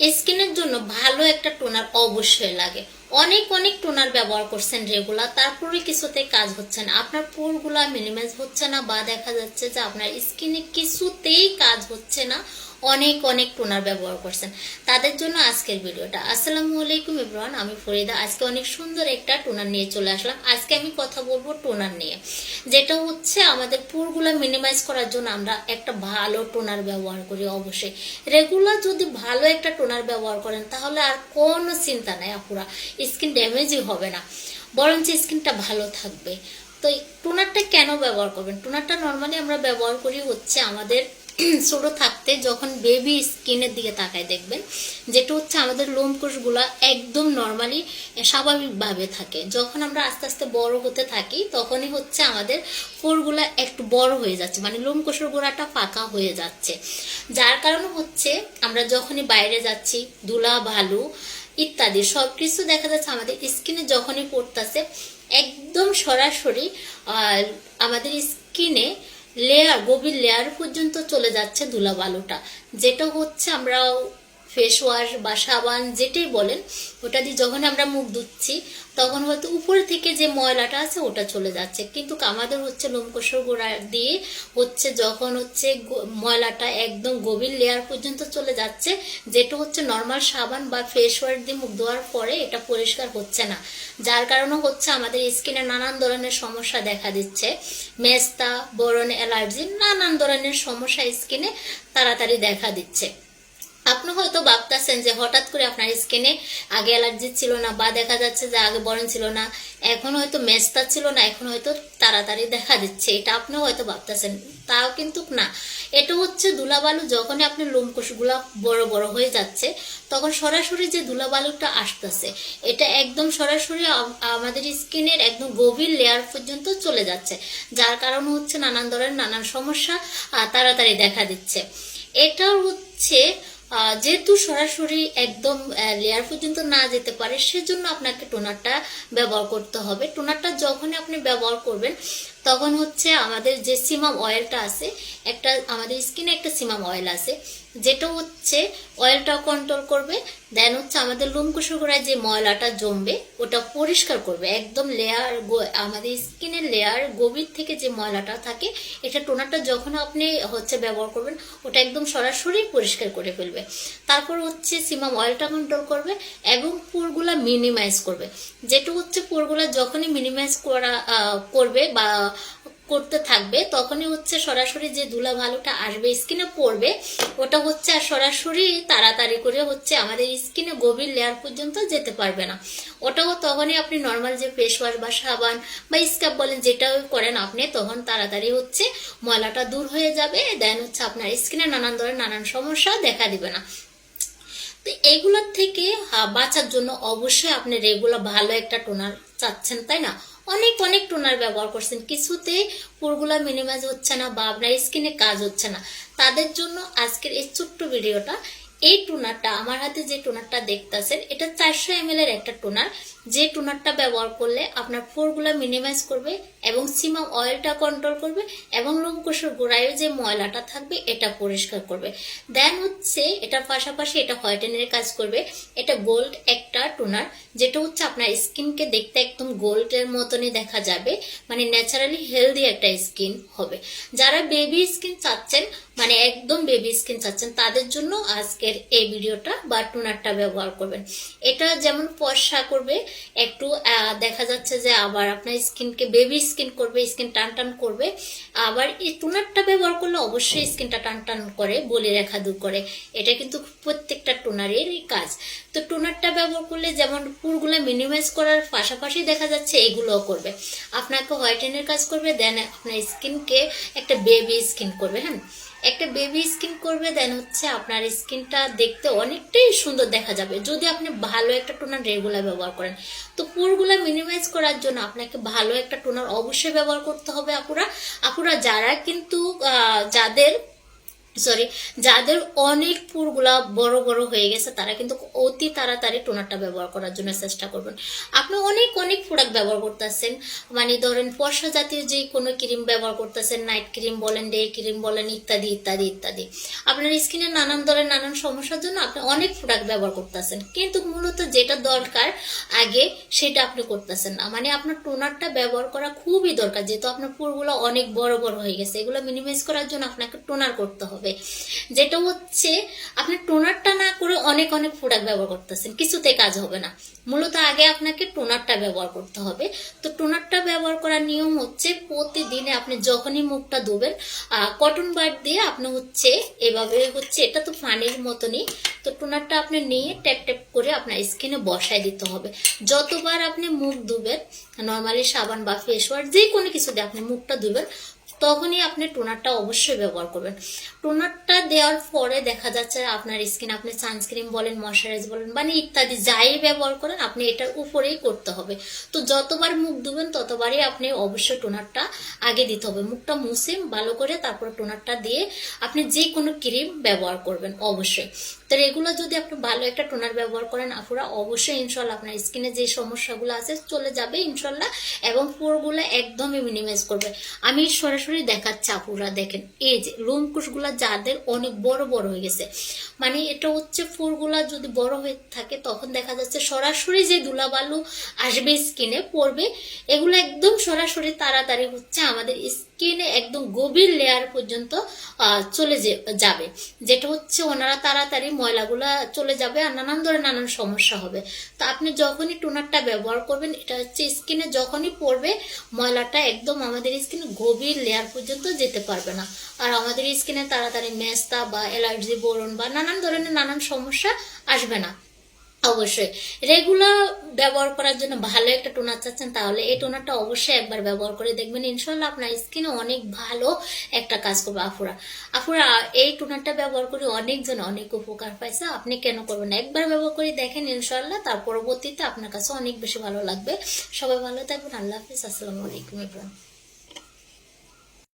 স্কিনের জন্য ভালো একটা টোনার অবশ্যই লাগে। অনেক অনেক টোনার ব্যবহার করছেন রেগুলার তারপরে কিছুতে কাজ হচ্ছে না। আপনার পোরগুলা মিনিমাইজ হচ্ছে না বা দেখা যাচ্ছে যে আপনার স্কিনে কিছুতেই কাজ হচ্ছে না। অনেক অনেক টোনার ব্যবহার করছেন। তাদের জন্য আজকের ভিডিওটা। আসসালামু আলাইকুম ইব্রান আমি ফরিদা। আজকে অনেক সুন্দর একটা টোনার নিয়ে চলে আসলাম। আজকে আমি কথা বলব টোনার নিয়ে। যেটা হচ্ছে আমাদের পুরগুলো মিনিমাইজ করার জন্য আমরা একটা ভালো টোনার ব্যবহার করি অবশ্যই। রেগুলার যদি ভালো একটা টোনার ব্যবহার করেন, তাহলে আর কোনো চিন্তা নাই আপুরা। স্কিন ড্যামেজই হবে না। বরঞ্চ স্কিনটা ভালো থাকবে। তো টোনারটা কেন ব্যবহার করবেন? টোনারটা নর্মালি আমরা ব্যবহার করি হচ্ছে আমাদের ছোট থাকতে যখন বেবি স্কিনের দিকে তাকায়, দেখবেন যেটা হচ্ছে আমাদের লোমকোষগুলো একদম নর্মালি স্বাভাবিকভাবে থাকে। যখন আমরা আস্তে আস্তে বড় হতে থাকি, তখনই হচ্ছে আমাদের পোরগুলা একটু বড় হয়ে যাচ্ছে মানে লোমকোষের গোড়াটা ফাঁকা হয়ে যাচ্ছে। যার কারণে হচ্ছে আমরা যখনই বাইরে যাচ্ছি, ধুলা, ভালু ইত্যাদি সব কিছু দেখা যাচ্ছে আমাদের স্কিনে যখনই পড়তেছে, একদম সরাসরি আমাদের স্কিনে লেয়ার গভীর লেয়ার পর্যন্ত চলে যাচ্ছে ধুলা বালুটা যেটা হচ্ছে আমরা ফেস ওয়াশ বা সাবান যেটাই বলেন, ওটা দিয়ে যখন আমরা মুখ ধুচ্ছি, তখন হয়তো উপরে থেকে যে ময়লাটা আছে, ওটা চলে যাচ্ছে। কিন্তু আমাদের হচ্ছে লোমকোষর গোড়া দিয়ে হচ্ছে যখন হচ্ছে ময়লাটা একদম গভীর লেয়ার পর্যন্ত চলে যাচ্ছে, যেটা হচ্ছে নর্মাল সাবান বা ফেস ওয়াশ দিয়ে মুখ ধোয়ার পরে এটা পরিষ্কার হচ্ছে না। যার কারণে হচ্ছে আমাদের স্কিনে নানান ধরনের সমস্যা দেখা দিচ্ছে। মেস্তা, বরণ, অ্যালার্জি নানান ধরনের সমস্যা স্কিনে তাড়াতাড়ি দেখা দিচ্ছে। আপনি হয়তো ভাবতেছেন যে হঠাৎ করে আপনার স্কিনে আগে অ্যালার্জি ছিল না বা দেখা যাচ্ছে যে আগে বরণ ছিল না, এখন হয়তো মেস্তা ছিল না, এখন হয়তো তাড়াতাড়ি দেখা দিচ্ছে, এটা আপনিও হয়তো ভাবতেছেন, তাও কিন্তু না। এটা হচ্ছে ধুলাবালু যখনই আপনার লোমকোষগুলো বড় বড় হয়ে যাচ্ছে, তখন সরাসরি যে ধুলাবালুটা আসতেছে, এটা একদম সরাসরি আমাদের স্কিনের একদম গভীর লেয়ার পর্যন্ত চলে যাচ্ছে, যার কারণে হচ্ছে নানান ধরনের নানান সমস্যা তাড়াতাড়ি দেখা দিচ্ছে। এটা হচ্ছে যেহেতু সরাসরি একদম লেয়ার পর্যন্ত না যেতে পারে, সেজন্য আপনাকে টোনারটা ব্যবহার করতে হবে। টোনারটা যখনই আপনি ব্যবহার করবেন তখন হচ্ছে আমাদের যে সিমাম অয়েলটা আছে, একটা আমাদের স্কিনে একটা সিমাম অয়েল আছে, যেটা হচ্ছে অয়েলটা কন্ট্রোল করবে দেন হচ্ছে আমাদের লোমকুশের গোড়ায় যে ময়লাটা জমবে, ওটা পরিষ্কার করবে, একদম লেয়ার আমাদের স্কিনের লেয়ার গভীর থেকে যে ময়লাটা থাকে, এটা টোনারটা যখন আপনি হচ্ছে ব্যবহার করবেন, ওটা একদম সরাসরি পরিষ্কার করে ফেলবে। তারপর হচ্ছে সিমাম অয়েলটা কন্ট্রোল করবে এবং পুরগুলা মিনিমাইজ করবে। যেটা হচ্ছে পুরগুলা যখনই মিনিমাইজ করা করবে বা করতে থাকবে, তখনই হচ্ছে সরাসরি যে ধুলা ভালোটা আসবে স্কিনে পড়বে, ওটা হচ্ছে আর সরাসরি তাড়াতাড়ি করে হচ্ছে আমাদের স্কিনে গভীর লেয়ার পর্যন্ত যেতে পারবে না। ওটাও তখনই আপনি নর্মাল যে ফেস ওয়াশ বা সাবান বা স্কাব বলেন যেটা করেন আপনি, তখন তাড়াতাড়ি হচ্ছে ময়লাটা দূর হয়ে যাবে দেন হচ্ছে আপনার স্কিনে নানান ধরনের নানান সমস্যা দেখা দিবে না। তো এগুলোর থেকে বাঁচার জন্য অবশ্যই আপনি রেগুলার ভালো একটা টোনার চাচ্ছেন, তাই না? অনেক অনেক টোনার ব্যবহার করছেন। কিছুতে পুরগুলা মিনিমাইজ হচ্ছে না বা আপনার স্কিনে কাজ হচ্ছে না। তাদের জন্য আজকের এই ছোট্ট ভিডিওটা এই টোনারটা, আমার হাতে যে টোনারটা দেখতেছেন, এটা চারশো এম এর একটা টোনার। যে টোনারটা ব্যবহার করলে আপনার পোরগুলা মিনিমাইজ করবে এবং সিমাম অয়েলটা কন্ট্রোল করবে এবং লোমকোষের গোড়ায় যে ময়লাটা থাকবে এটা পরিষ্কার করবে। দেন হচ্ছে এটার পাশাপাশি এটা হোয়াইটেনের কাজ করবে। এটা গোল্ড একটা টোনার যেটা হচ্ছে আপনার স্কিনকে দেখতে একদম গোল্ডের মতনই দেখা যাবে। মানে ন্যাচারালি হেলদি একটা স্কিন হবে। যারা বেবি স্কিন চাচ্ছেন মানে একদম বেবি স্কিন চাচ্ছেন, তাদের জন্য আজকের এই ভিডিওটা বা টোনারটা ব্যবহার করবেন। এটা যেমন পশা করবে একটু দেখা যাচ্ছে যে আবার আপনার স্কিনকে বেবি স্কিন করবে স্কিন টান টান করবে। আবার এই টোনারটা ব্যবহার করলে অবশ্যই স্কিনটা টান টান করে, বলি রেখা দূর করে। এটা কিন্তু প্রত্যেকটা টোনারেরই কাজ। তো টোনারটা ব্যবহার করলে যেমন পুরগুলো মিনিমাইজ করার পাশাপাশি দেখা যাচ্ছে এগুলোও করবে। আপনাকে হোয়াইটেনের কাজ করবে দেন আপনার স্কিনকে একটা বেবি স্কিন করবে হ্যাঁ? একটা বেবি স্কিন করবে দেন হচ্ছে আপনার স্কিনটা দেখতে অনেকটাই সুন্দর দেখা যাবে। যদি আপনি ভালো একটা টোনার রেগুলার ব্যবহার করেন। তো পুরগুলা মিনিমাইজ করার জন্য আপনাকে ভালো একটা টোনার অবশ্যই ব্যবহার করতে হবে আপুরা। আপুরা যারা কিন্তু যাদের সরি যাদের অনেক পুরগুলা বড় বড় হয়ে গেছে, তারা কিন্তু অতি তাড়াতাড়ি টোনারটা ব্যবহার করার জন্য চেষ্টা করবেন। আপনি অনেক অনেক প্রোডাক্ট ব্যবহার করতেছেন। মানে ধরেন পশা জাতীয় যে কোনো ক্রিম ব্যবহার করতেছেন নাইট ক্রিম বলেন ডে ক্রিম বলেন, ইত্যাদি ইত্যাদি ইত্যাদি। আপনার স্কিনে নানান ধরনের, নানান সমস্যার জন্য আপনি অনেক প্রোডাক্ট ব্যবহার করতেছেন। কিন্তু মূলত যেটা দরকার, আগে সেটা আপনি করতেছেন না। মানে আপনার টোনারটা ব্যবহার করা খুবই দরকার, যেহেতু আপনার পুরগুলো অনেক বড় বড় হয়ে গেছে। এগুলো মিনিমাইজ করার জন্য আপনাকে টোনার করতে হবে। যেটা হচ্ছে আপনি টোনারটা না করে অনেক অনেক প্রোডাক্ট ব্যবহার করতেছেন। কিছুতে কাজ হবে না। মূলত আগে আপনাকে টোনারটা ব্যবহার করতে হবে। তো টোনারটা ব্যবহার করার নিয়ম হচ্ছে, প্রতিদিনে আপনি যখনই মুখটা ধোবেন কটন বার দিয়ে আপনি হচ্ছে, এভাবে হচ্ছে, এটা তো ফানের মতনই, তো টোনারটা আপনি নিয়ে ট্যাপ ট্যাপ করে আপনার স্কিনে বসায় দিতে হবে। যতবার আপনি মুখ ধুবেন নর্মালি সাবান বা ফেস ওয়াশ যে কোনো কিছু দিয়ে আপনি মুখটা ধুবেন তখনই আপনি টোনারটা অবশ্যই ব্যবহার করবেন। টোনারটা দেওয়ার পরে দেখা যাচ্ছে আপনার স্কিন আপনি সানস্ক্রিন বলেন ময়শ্চারাইজ বলেন মানে ইত্যাদি যাই ব্যবহার করেন, আপনি এটার উপরেই করতে হবে। তো যতবার মুখ ধুবেন, ততবারই আপনি অবশ্যই টোনারটা আগে দিতে হবে। মুখটা মুছে ভালো করে তারপর টোনারটা দিয়ে আপনি যে কোনো ক্রিম ব্যবহার করবেন, অবশ্যই। তো এগুলো যদি আপনি ভালো একটা টোনার ব্যবহার করেন আপুরা অবশ্যই ইনশাল্লাহ আপনার স্কিনে যে সমস্যাগুলো আছে চলে যাবে ইনশাল্লাহ এবং পোরগুলো একদমই মিনিমাইজ করবে। আমি সরাসরি দেখাচ্ছি আপুরা দেখেন, এই যে লোমকুশগুলো যাদের অনেক বড় বড় হয়ে গেছে। মানে এটা হচ্ছে ফুলগুলা যদি বড় হয়ে থাকে তখন দেখা যাচ্ছে সরাসরি যে ধুলাবালু আসবে স্কিনে পড়বে, এগুলো একদম সরাসরি তাড়াতাড়ি হচ্ছে আমাদের স্কিনে একদম গভীর লেয়ার পর্যন্ত চলে যাবে। যেটা হচ্ছে ওনারা তাড়াতাড়ি ময়লাগুলা চলে যাবে আর নানান ধরনের নানান সমস্যা হবে। তো আপনি যখনই টোনারটা ব্যবহার করবেন, এটা হচ্ছে স্কিনে যখনই পড়বে, ময়লাটা একদম আমাদের স্কিনে গভীর লেয়ার পর্যন্ত যেতে পারবে না। আর আমাদের স্কিনে তাড়াতাড়ি মেস্তা বা অ্যালার্জি বরণ বা নানান ধরনের নানান সমস্যা আসবে না। অবশ্যই। রেগুলার ব্যবহার করার জন্য ভালো একটা টোনার চাচ্ছেন, তাহলে এই টোনারটা অবশ্যই একবার ব্যবহার করে দেখবেন। ইনশাল্লাহ আপনার স্কিনে অনেক ভালো একটা কাজ করবে আফুরা। আফুরা, এই টোনারটা ব্যবহার করে অনেকজন অনেক উপকার পাইছে। আপনি কেন করবেন একবার ব্যবহার করে দেখেন ইনশাল্লাহ তার পরবর্তীতে আপনার কাছে অনেক বেশি ভালো লাগবে। সবাই ভালো থাকবেন, আল্লাহ হাফিজ, আসসালামু আলাইকুম ইব্রাহিম